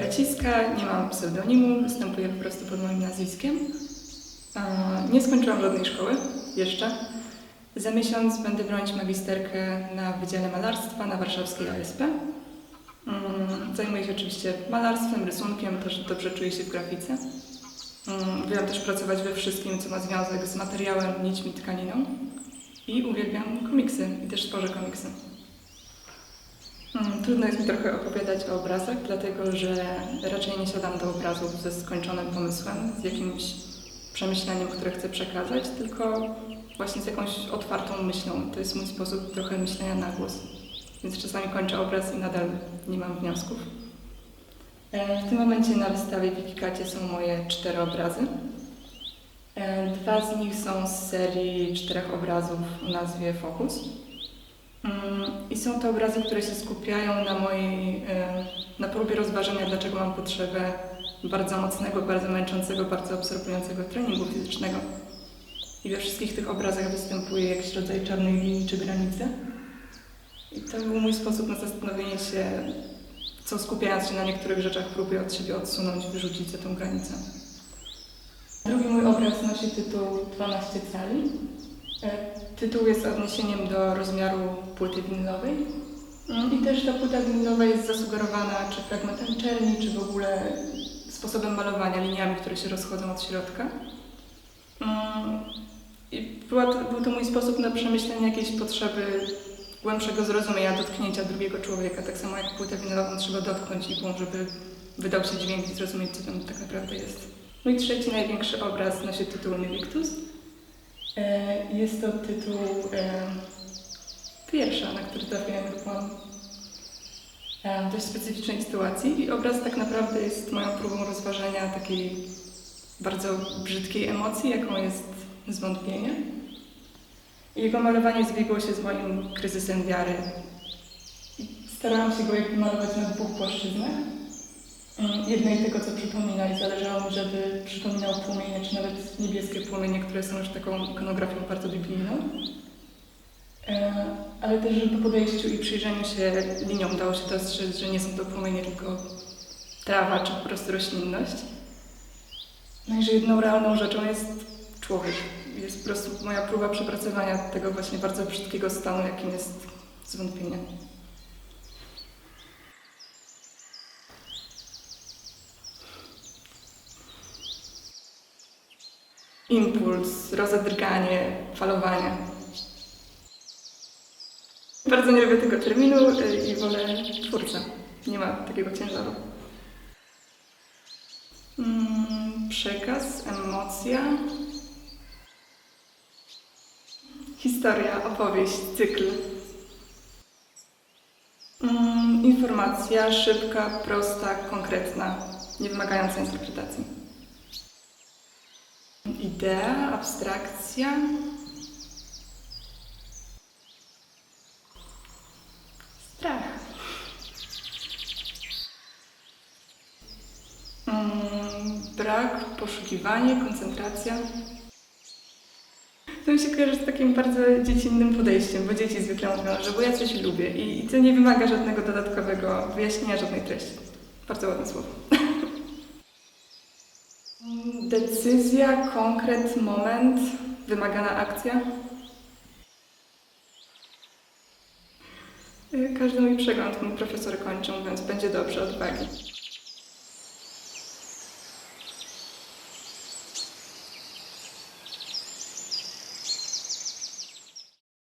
Gaciska, nie mam pseudonimu, występuję po prostu pod moim nazwiskiem. Nie skończyłam żadnej szkoły jeszcze. Za miesiąc będę bronić magisterkę na Wydziale Malarstwa na warszawskiej ASP. Mm, Zajmuję się oczywiście malarstwem, rysunkiem, też dobrze czuję się w grafice. Mm, Uwielbiam też pracować we wszystkim, co ma związek z materiałem, nićmi, tkaniną. I uwielbiam komiksy i też tworzę komiksy. Mm, Trudno jest mi trochę opowiadać o obrazach, dlatego że raczej nie siadam do obrazów ze skończonym pomysłem, z jakimś przemyśleniem, które chcę przekazać, tylko właśnie z jakąś otwartą myślą. To jest mój sposób trochę myślenia na głos. Więc czasami kończę obraz i nadal nie mam wniosków. E, W tym momencie na wystawie w Wikikacie są moje cztery obrazy. E, Dwa z nich są z serii czterech obrazów o nazwie Focus. Mm, I są to obrazy, które się skupiają na mojej, e, na próbie rozważenia, dlaczego mam potrzebę bardzo mocnego, bardzo męczącego, bardzo absorbującego treningu fizycznego. I we wszystkich tych obrazach występuje jakiś rodzaj czarnej linii czy granicy. I to był mój sposób na zastanowienie się, co skupiając się na niektórych rzeczach próbuję od siebie odsunąć, wyrzucić za tą granicę. Drugi mój obraz nosi tytuł 12 cali. E, Tytuł jest odniesieniem do rozmiaru płyty winylowej. Mm, I też ta płyta winylowa jest zasugerowana czy fragmentem czerni, czy w ogóle sposobem malowania, liniami, które się rozchodzą od środka. Mm, I był to mój sposób na przemyślenie jakiejś potrzeby głębszego zrozumienia, dotknięcia drugiego człowieka. Tak samo jak płytę winylową trzeba dotknąć igłą, żeby wydał się dźwięk i zrozumieć, co tam tak naprawdę jest. Mój trzeci, największy obraz nosi tytuł Invictus. E, Jest to tytuł e, wiersza, na który trafiłem chyba w dość specyficznej sytuacji i obraz tak naprawdę jest moją próbą rozważenia takiej bardzo brzydkiej emocji, jaką jest zwątpienie. Jego malowanie zbiegło się z moim kryzysem wiary. Starałam się go malować na dwóch płaszczyznach. Mm, Jednej tego, co przypomina i zależało mi, żeby przypominał płomienie, czy nawet niebieskie płomienie, które są już taką ikonografią bardzo biblijną. E, Ale też, żeby po podejściu i przyjrzeniu się liniom dało się dostrzec, że nie są to płomienie, tylko trawa, czy po prostu roślinność. No i że jedną realną rzeczą jest człowiek. Jest po prostu moja próba przepracowania tego właśnie bardzo brzydkiego stanu, jakim jest zwątpienie. Impuls, rozedrganie, falowanie. Bardzo nie lubię tego terminu y, i wolę twórcę. Nie ma takiego ciężaru. Mm, przekaz, emocja. Historia, opowieść, cykl. Mm, informacja szybka, prosta, konkretna, nie wymagająca interpretacji. Idea, abstrakcja. Strach. Mm, brak, poszukiwanie, koncentracja. To mi się kojarzy z takim bardzo dziecinnym podejściem, bo dzieci zwykle mówią, że bo ja coś lubię i, i to nie wymaga żadnego dodatkowego wyjaśnienia, żadnej treści. Bardzo ładne słowo. Decyzja, konkret, moment, wymagana akcja. Y, Każdy mój przegląd mój profesor kończy, mówiąc, będzie dobrze, odwagi.